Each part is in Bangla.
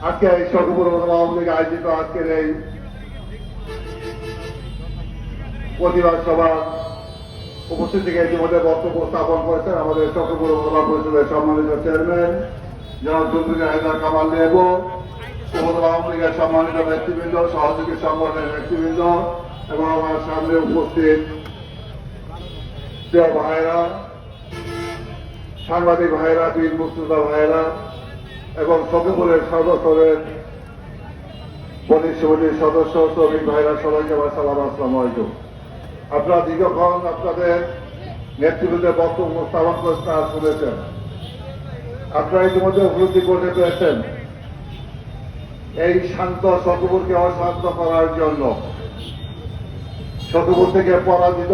আজকে এই সকপুর আওয়ামী লীগ আয়োজিত আজকের এই প্রতিবাদ সভা উপস্থিত থেকে ইতিমধ্যে বক্তব্য স্থাপন করেছেন আমাদের চক্রপুর উপজেলা পরিষদের সম্মানিত চেয়ারম্যান, জনাব চৌধুরী হায়দার কামাল লেবু উপজেলা আওয়ামী লীগের সম্মানিত নেতৃবৃন্দ সহযোগী সংগঠনের নেতৃবৃন্দ এবং আমার সামনে উপস্থিত ভাইরা সাংবাদিক ভাইরা বীর মুক্তিযোদ্ধা ভাইরা এবং চক্রপুরের সদস্যদের বনিষ্ঠবনির সদস্য, শ্রমিক ভাইরা সবাইকে আমার সালাম, আসসালাম আলাইকুম। আপনারা দীর্ঘক্ষণ আপনাদের নেতৃবৃন্দের বক্তব্য স্থাপন করে তারা শুনেছেন। আপনারা ইতিমধ্যে উপলব্ধি করতে পেরেছেন এই শান্ত শতপুরকে অশান্ত করার জন্য। শতপুর থেকে পরাজিত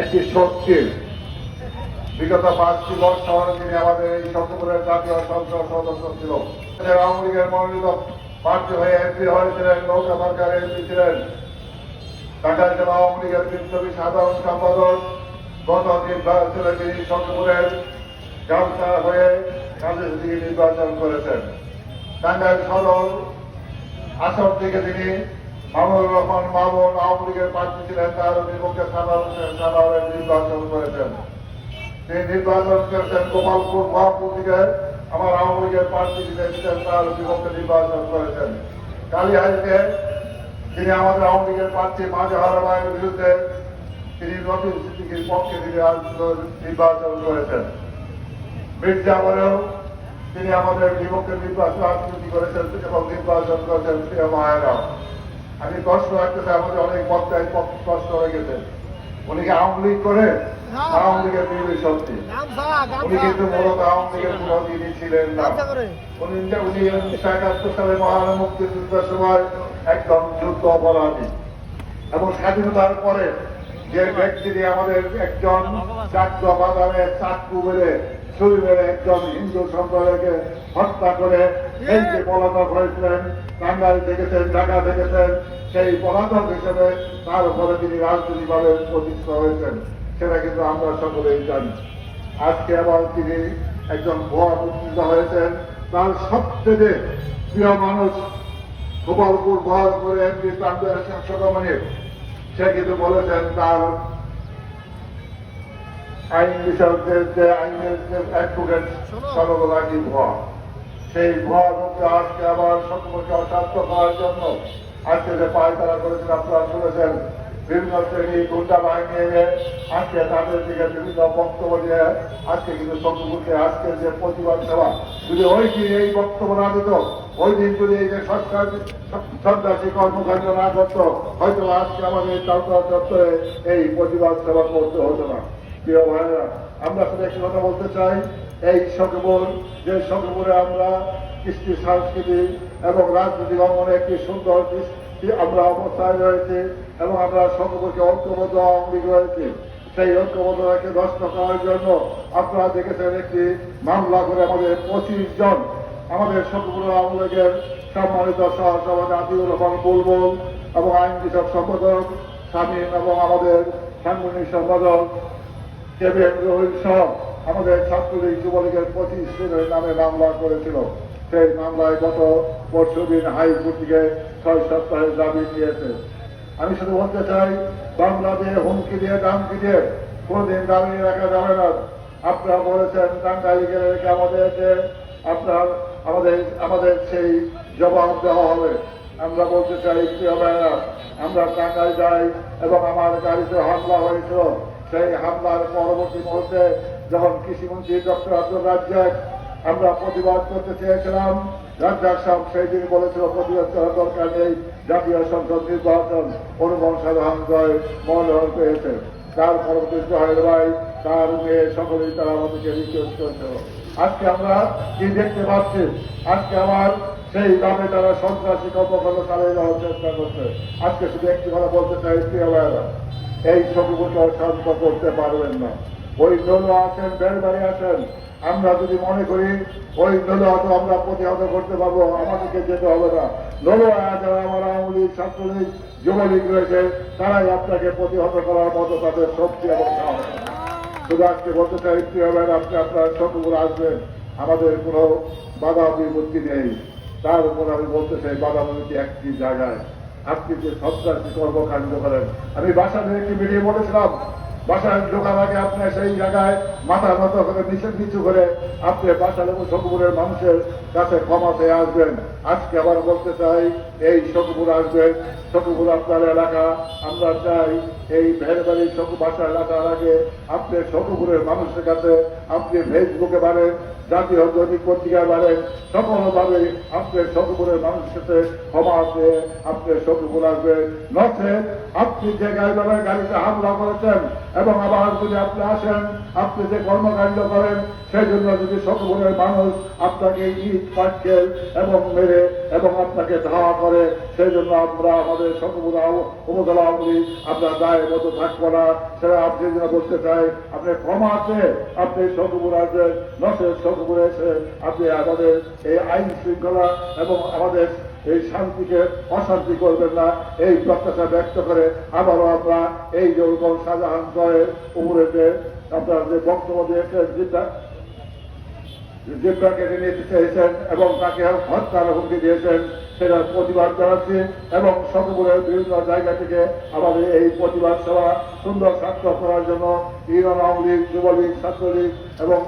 একটি শক্তি বিগত পাঁচটি বছর তিনি আমাদের এই শতপুরের জাতীয় সংসদ সদস্য ছিল আওয়ামী লীগের মনোনীত প্রার্থী হয়ে এমপি হয়েছিলেন, নৌকা সরকার এমপি ছিলেন। ঢাকা জেলা আওয়ামী লীগের বিপ্লবী সাধারণ সম্পাদক। গত নির্বাচনে তিনি শতপুরের গামছা হয়ে দিকে নির্বাচন করেছেন। টাঙ্গাইল সদর আসর থেকে তিনি মামুনুর রহমান মামুন আওয়ামী লীগের প্রার্থী ছিলেন, তার বিপক্ষে সাধারণ সাধারণ নির্বাচন করেছেন। তিনি নির্বাচন করেছেন গোপালপুর মহাপুর থেকে আমার আওয়ামী লীগের প্রার্থী ছিলেন তার বিপক্ষে নির্বাচন করেছেন। কালীহাইতে তিনি আমাদের আওয়ামী লীগের প্রার্থী মাঝহার রায়ের বিরুদ্ধে তিনি নতুন সিদ্দিকির পক্ষে তিনি নির্বাচন করেছেন। মির্জাপুরেও তিনি আমাদের বিপক্ষে নির্বাচন রাজনীতি করেছেন এবং নির্বাচন করেছেন প্রিয় মায়েরা আমি কষ্ট রাখতেছি আমাদের অনেক বক্তায় কষ্ট হয়ে গেছে উনি কি আওয়ামী লীগ করে আওয়ামী লীগের বিরোধী শক্তি। উনি কিন্তু মূলত আওয়ামী লীগের বিরোধী ছিলেন না। উনি উনি উনিশশো একাত্তর সালে মহান মুক্তিযুদ্ধের সময় একদম যুদ্ধ অপরাধী। এবং স্বাধীনতার পরে যে ব্যক্তি দিয়ে আমাদের একজন বাজারে চাকু মেরে ছুরি একজন হিন্দু সম্প্রদায়কে হত্যা করে এই যে পলাতক হয়েছিলেন টাঙ্গাইল দেখেছেন ঢাকা দেখেছেন সেই পলাতক হিসেবে তার উপরে তিনি রাজনৈতিকভাবে প্রতিষ্ঠিত হয়েছেন। সেটা কিন্তু আমরা সকলেই জানি। আজকে আবার তিনি একজন ভুয়া মুক্তিযোদ্ধা হয়েছেন। তার সবচেয়ে প্রিয় মানুষ গোপালপুর ভয় করে এমপি প্রান্তের সংসদমণি সে কিন্তু বলেছেন তার আইন বিষয়কদের যে আইনের যে অ্যাডভোকেট সর্বদাকি ভুয়া? সেই ভুয়া লোককে আজকে আবার সকলকে অশান্ত করার জন্য আজকে যে পায়তারা করেছেন আপনারা শুনেছেন বিভিন্ন শ্রেণি গুন্ডা বাহিনী এনে আজকে তাদের দিকে বিভিন্ন বক্তব্য দিয়ে আজকে কিন্তু শত্রুপুরকে আজকে যে প্রতিবাদ সভা যদি ওই দিন এই বক্তব্য না দিত? ওই দিন যদি এই যে সরকার সন্ত্রাসী কর্মকাণ্ড না করতো, হয়তো আজকে আমাদের চালতা চত্বরে এই প্রতিবাদ সভা করতে হতো না। প্রিয় ভাইরা আমরা শুধু একটি কথা বলতে চাই, এই সকবর যে সকবরে আমরা কৃষ্টি সংস্কৃতি এবং রাজনৈতিক অঙ্গনে একটি সুন্দর আমরা অবস্থায় রয়েছে এবং আমরা সকলকে ঐক্যবদ্ধ লীগ রয়েছে। সেই ঐক্যবদ্ধতাকে নষ্ট করার জন্য আপনারা দেখেছেন একটি মামলা করে আমাদের পঁচিশ জন আমাদের সকল আওয়ামী লীগের সম্মানিত সহসভাপতি আতিউর রহমান বুলবুল এবং আইন বিষয়ক সম্পাদক স্বামীন এবং আমাদের সাংগঠনিক সম্পাদক কেবিএম রহিল সহ আমাদের ছাত্রলীগ যুবলীগের পঁচিশ জনের নামে মামলা করেছিল। সেই মামলায় গত পরশু দিন হাইকোর্ট থেকে ছয় সপ্তাহের দাবি নিয়েছে। আমি শুধু বলতে চাই, বাংলা দিয়ে হুমকি দিয়ে দামকি দিয়ে কোনদিন দাবি রাখা যাবে না। আপনারা বলেছেন টাঙ্গাইলকে রেখে আমাদেরকে আপনার আমাদের আমাদের সেই জবাব দেওয়া হবে। আমরা বলতে চাই, প্রিয় ভাইরা আমরা টাঙ্গাইল যাই এবং আমার গাড়িতে হামলা হয়েছিল। সেই হামলার পরবর্তী মুহূর্তে যখন কৃষিমন্ত্রী ডক্টর আব্দুল রাজ্জাক আমরা প্রতিবাদ করতে চেয়েছিলাম, রাজ্জাক সাহেব সেই দিন বলেছিল, প্রতিবাদ করার দরকার নেই, জাতীয় সংসদ নির্বাচন অনুবন সাধারণ জয়, মনোনয়ন পেয়েছে। তার পরবর্তী জহের ভাই, তার মেয়ে, সকলেই তারা আমাদেরকে রিকোয়েস্ট করেছিল। আজকে আমরা কি দেখতে পাচ্ছি? আজকে আমার সেই দামে তারা সন্ত্রাসী কর্মকাণ্ড চালিয়ে যাওয়ার চেষ্টা করছে। আজকে শুধু একটি কথা বলতে চাই ভাইয়েরা। এই ছবিগুলো শান্ত করতে পারবেন না। ওই দল আছেন বেড়বাড়ি আছেন। আমরা যদি মনে করি, ওই হয়তো আমরা প্রতিহত করতে পারব, আমাদেরকে যেতে হবে না। দলীয় যারা আমার আওয়ামী লীগ, ছাত্রলীগ, যুবলীগ রয়েছে, তারাই আপনাকে প্রতিহত করার মতো তাদের শক্তি এবং সাহস। শুধু আজকে বলতে প্রিয় ভাই আপনি আপনার সকল আসবেন, আমাদের কোনো বাধা বিপত্তি নেই। তার উপর আমি বলতে চাই, বাধা বিপত্তি একটি জায়গায়। আপনি যে সন্ত্রাসী কর্মকাণ্ড করেন, আমি বাসা নিয়ে একটি মিডিয়ে বলেছিলাম বাসায় ঢোকার আগে আপনি সেই জায়গায় মাথা মতো করে নিচে নিচু করে আপনি বাসার এবং সকপুরের মানুষের কাছে ক্ষমা পেয়ে আসবেন। আজকে আবার বলতে চাই, এই সকপুর আসবেন। সকপুর আপনার এলাকা, আমরা চাই এই ভেরবাড়ি শোক বাসা এলাকার আগে আপনি সকপুরের মানুষের কাছে আপনি ফেসবুকে বাড়েন, জাতীয় দৈনিক পত্রিকায় বাড়েন। সকলভাবে আপনি সকপুরের মানুষের সাথে ক্ষমা পেয়ে আপনি সকপুর আসবেন। নচে আপনি যে গাড়ি গাড়িতে হামলা করেছেন এবং আবার যদি আপনি আসেন, আপনি যে কর্মকাণ্ড করেন সেই জন্য যদি সকলের মানুষ আপনাকে ইট, পাটকেল এবং মেরে এবং আপনাকে ধাওয়া করে সেই জন্য আমরা আমাদের সকল উপজেলা আপনার দায়ের মতো থাকব না। সেটা আপনি যেন বলতে চাই, আপনি ক্ষমা আছে আপনি সকপুর আসবেন নসের সকপুরে এসে আপনি আমাদের এই আইন শৃঙ্খলা এবং আমাদের এই শান্তিকে অশান্তি করবেন না, এই প্রত্যাশা ব্যক্ত করে আবারও আমরা এই যে ওরকম শাহজাহান জয়ের উপরে যে আপনার যে বক্তব্য দিয়েছেন, যেটা জিব্বা কেটে নিতে চেয়েছেন এবং তাকে হত্যার হুমকি দিয়েছেন সেটার প্রতিবাদ জানাচ্ছি এবং সকলের বিভিন্ন জায়গা থেকে আমাদের এই প্রতিবাদ সভা সুন্দর সার্থক করার জন্য ইউনিয়ন আওয়ামী লীগ, যুবলীগ, ছাত্রলীগ এবং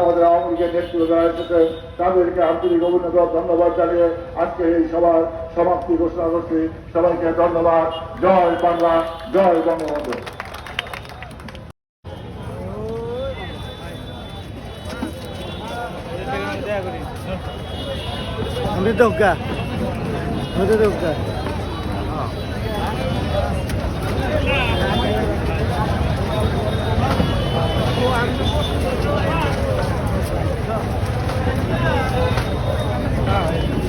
আমাদের আওয়ামী লীগের নেতৃত্ব যারা এসেছেন, তাদেরকে আন্তরিক অভিনন্দন, ধন্যবাদ জানিয়ে আজকে এই সভার সমাপ্তি ঘোষণা করছি। সবাইকে ধন্যবাদ। জয় বাংলা, জয় বঙ্গবন্ধু। Hindi dog ka. ಹೌದು ಹೌದು ಹೌದು